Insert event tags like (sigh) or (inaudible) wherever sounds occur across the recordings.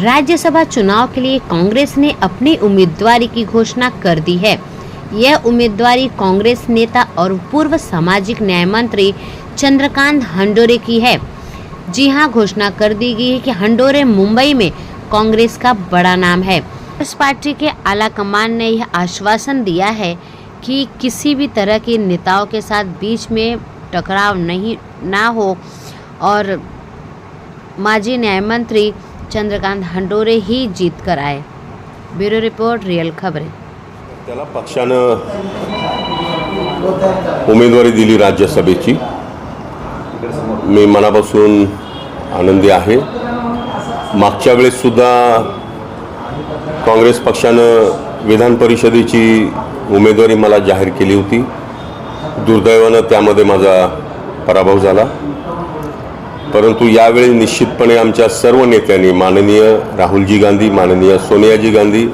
राज्यसभा चुनाव के लिए कांग्रेस ने अपनी उम्मीदवारी की घोषणा कर दी है। यह उम्मीदवारी कांग्रेस नेता और पूर्व सामाजिक न्याय मंत्री चंद्रकांत हंडोरे की है। जी हाँ, घोषणा कर दी गई है कि हंडोरे मुंबई में कांग्रेस का बड़ा नाम है। इस पार्टी के आला कमान ने यह आश्वासन दिया है कि किसी भी तरह के नेताओं के साथ बीच में टकराव नहीं, ना हो और माजी न्यायमंत्री चंद्रकांत हंडोरे ही जीत कर आए. ब्युरो रिपोर्ट रिअल खबरें. त्याला पक्षानं उमेदवारी दिली राज्यसभेची. मी मनापासून आनंदी आहे. मागच्या वेळेससुद्धा काँग्रेस पक्षानं विधान परिषदेची उमेदवारी मला जाहीर केली होती. दुर्दैवानं त्यामध्ये माझा पराभव झाला. परंतु यावेळी निश्चितपणे आमच्या सर्व नेत्यांनी माननीय राहुलजी गांधी माननीय सोनियाजी गांधी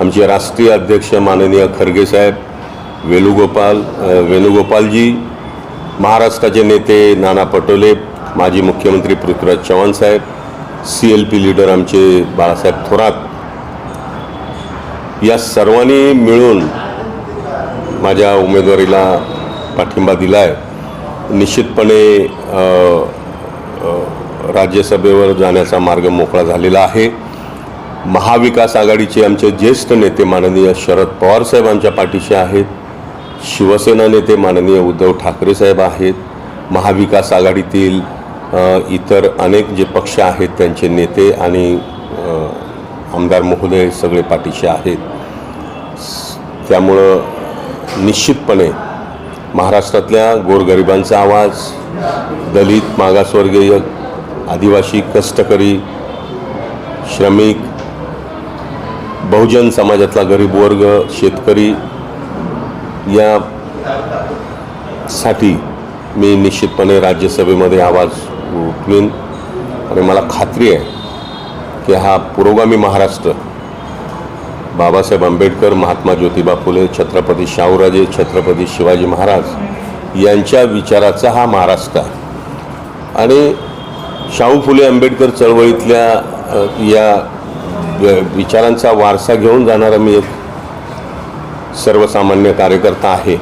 आमचे राष्ट्रीय अध्यक्ष माननीय खरगे साहेब वेणुगोपाल वेणुगोपालजी महाराष्ट्राचे नेते नाना पटोले माजी मुख्यमंत्री Prithviraj Chavan saheb C L P leader आमचे बाळासाहेब थोरात. या सर्वांनी मिळून माझ्या उमेदवारीला पाठिंबा दिला आहे निश्चितपणे राज्यसभेवर जाण्याचा मार्ग मोकळा झालेला आहे. महाविकास आघाडीचे आमचे ज्येष्ठ नेते माननीय शरद पवार साहेब आमच्या पाठीशी आहेत. शिवसेना नेते माननीय उद्धव ठाकरे साहेब आहेत. महाविकास आघाडीतील इतर अनेक जे पक्ष आहेत त्यांचे नेते आणि आमदार महोदय सगळे पाठीशी आहेत. त्यामुळं निश्चितपणे महाराष्ट्रातल्या गोरगरिबांचा आवाज दलित मागासवर्गीय आदिवासी कष्टकरी श्रमिक बहुजन समाजातला गरीब वर्ग शेतकरी या साठी मी निश्चितपणे राज्यसभेमध्ये आवाज उठवीन. आणि मला खात्री आहे की हा पुरोगामी महाराष्ट्र बाबासाहेब आंबेडकर महात्मा ज्योतिबा फुले छत्रपती शाहूराजे छत्रपती शिवाजी महाराज यांच्या विचाराचा हा महाराष्ट्र आहे. आणि शाहू फुले आंबेडकर चळवळीतल्या या विचारांचा वारसा घेऊन जाणारा मी एक सर्वसामान्य कार्यकर्ता आहे.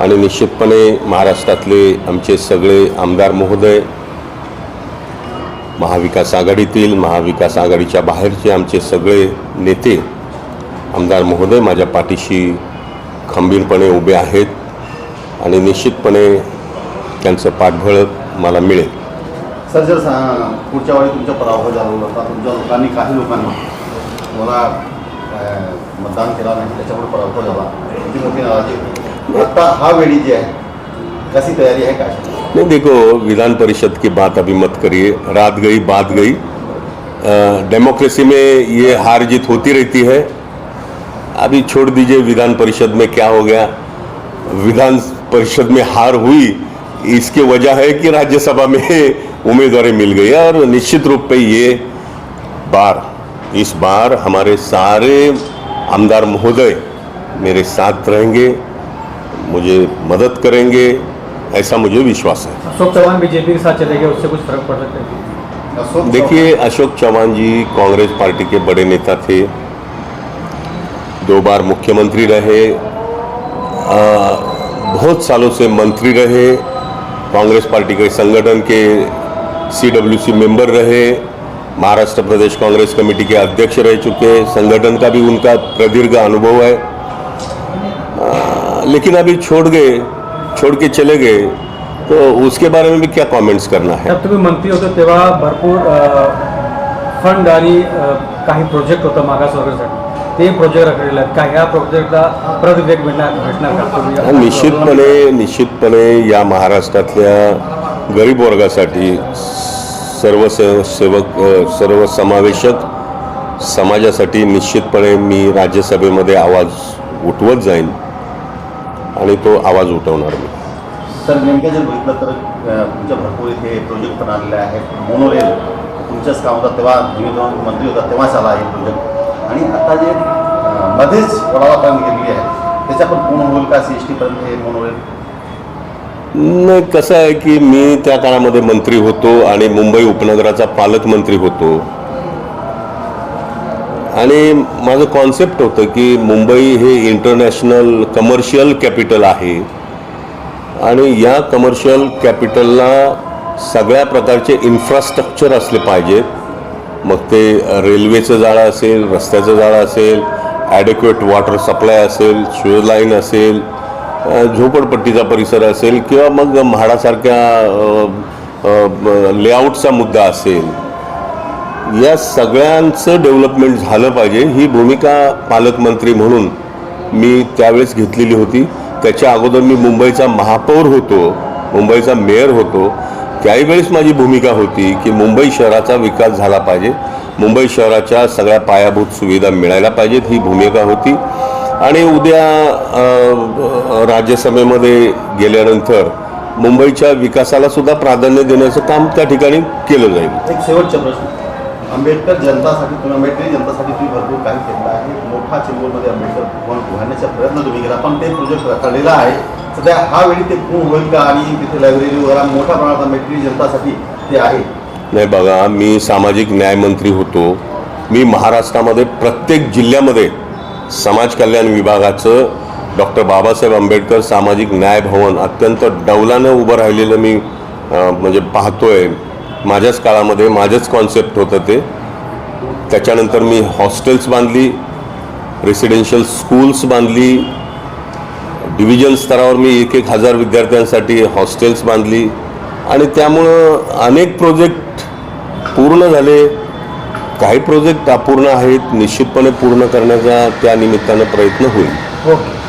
आणि निश्चितपणे महाराष्ट्रातले आमचे सगळे आमदार महोदय महाविकास आघाडीतील महाविकास आघाडीच्या बाहेरचे आमचे सगळे नेते आमदार महोदय माझ्या पाठीशी खंबीरपणे उभे आहेत आणि निश्चितपणे त्यांचं पाठबळ मला मिळेल. सर जर पुढच्या वेळी तुमचा पराभव झाला होता तुमच्या लोकांनी काही लोकांना मला मतदान केला नाही त्याच्यामुळे पराभव झाला. मोठी नाराजी आता हा वेळी जी आहे कशी तयारी आहे काय? नहीं देखो विधान परिषद की बात अभी मत करिए. रात गई बात गई. डेमोक्रेसी में ये हार जीत होती रहती है. अभी छोड़ दीजिए विधान परिषद में क्या हो गया? विधान परिषद में हार हुई इसके वजह है कि राज्यसभा में (laughs) उम्मीदवारी मिल गई। और निश्चित रूप पे ये बार इस बार हमारे सारे आमदार महोदय मेरे साथ रहेंगे मुझे मदद करेंगे ऐसा मुझे विश्वास है। अशोक चौहान बीजेपी के साथ चले गए उससे कुछ फ़र्क पड़ सकता है? देखिए अशोक चौहान जी कांग्रेस पार्टी के बड़े नेता थे। दो बार मुख्यमंत्री रहे आ, बहुत सालों से मंत्री रहे कांग्रेस पार्टी के संगठन के सीडब्ल्यूसी मेंबर रहे महाराष्ट्र प्रदेश कांग्रेस कमेटी के अध्यक्ष रह चुके संगठन का भी उनका प्रदीर्घ अनुभव है। आ, लेकिन अभी छोड़ गए छोड़ के चले गए तो उसके बारे में भी क्या कमेंट्स करना है? तुम्ही मंत्री होते तेव्हा भरपूर फंड प्रोजेक्ट होतं मागासवर्गासाठी. ते प्रोजेक्ट रखलेले आहेत. का ह्या प्रोजेक्टला परत वेग भेटणार भेटणार का? तुम्ही निश्चितपणे निश्चितपणे या महाराष्ट्रातल्या गरीब वर्गासाठी सर्व से- सेवक सर्वसमावेशक समाजासाठी निश्चितपणे मी राज्यसभेमध्ये आवाज उठवत जाईन आणि तो आवाज उठवणार मी. सर नेमक्या जर बघितलं तर तुमच्या भरपूर इथे प्रोजेक्ट पण आलेले आहेत. मोनोरेल तुमच्याच काम होता तेव्हा तुम्ही मंत्री होता तेव्हाच आला आहे प्रोजेक्ट आणि आता जे मध्येच वडाळा पण गेलेली आहे त्याच्या पण पूर्ण होईल का सी एस टीपर्यंत हे होईल? नाही कसं आहे की मी त्या काळामध्ये मंत्री होतो आणि मुंबई उपनगराचा पालकमंत्री होतो. आणि माझं कॉन्सेप्ट होतं की मुंबई हे इंटरनॅशनल कमर्शियल कॅपिटल आहे. आणि या कमर्शियल कॅपिटलला सगळ्या प्रकारचे इन्फ्रास्ट्रक्चर असले पाहिजेत. मग ते रेल्वेचं जाळं असेल रस्त्याचं जाळं असेल ॲडेक्युएट वॉटर सप्लाय असेल शिव लाईन असेल झोपडपट्टीचा परिसर असेल किंवा मग म्हाडासारख्या लेआउटचा मुद्दा असेल या सगळ्यांचं डेव्हलपमेंट झालं पाहिजे. ही भूमिका पालकमंत्री म्हणून मी त्यावेळेस घेतलेली होती. त्याच्या अगोदर मी मुंबईचा महापौर होतो मुंबईचा मेयर होतो. त्याही वेळेस माझी भूमिका होती की मुंबई शहराचा विकास झाला पाहिजे. मुंबई शहराच्या सगळ्या पायाभूत सुविधा मिळायला पाहिजेत ही भूमिका होती. आणि उद्या राज्यसभेमध्ये गेल्यानंतर मुंबईच्या विकासाला सुद्धा प्राधान्य देण्याचं काम त्या ठिकाणी केलं जाईल. एक शेवटचा प्रश्न. आंबेडकर जनतासाठी तुम्ही आंबेडकरी जनतासाठी तुम्ही भरपूर काम केलं हा चेंबूरमध्ये आंबेडकर भवन उभारण्याचा प्रयत्न तुम्ही केला. पण ते प्रोजेक्ट रखडलेला आहे. सध्या हा वेळी ते पूर्ण होईल का? आणि तिथे लायब्ररी वगैरे मोठ्या प्रमाणात आंबेडकरी जनतासाठी ते आहे. नाही बघा मी सामाजिक न्यायमंत्री होतो. मी महाराष्ट्रामध्ये प्रत्येक जिल्ह्यामध्ये समाज कल्याण विभागाचं डॉक्टर बाबासाहेब आंबेडकर सामाजिक न्याय भवन अत्यंत डौलानं उभं राहिलेलं मी अं, म्हणजे पाहतोय. माझ्याच काळामध्ये माझंच कॉन्सेप्ट होतं ते. त्याच्यानंतर मी हॉस्टेल्स बांधली. रेसिडेन्शियल स्कूल्स बांधली डिव्हिजन स्तरावर मी एक एक हजार विद्यार्थ्यांसाठी हॉस्टेल्स बांधली. आणि त्यामुळं अनेक प्रोजेक्ट पूर्ण झाले. काही प्रोजेक्ट अपूर्ण आहेत निश्चितपणे पूर्ण करण्याचा त्या निमित्तानं प्रयत्न होईल. ओके.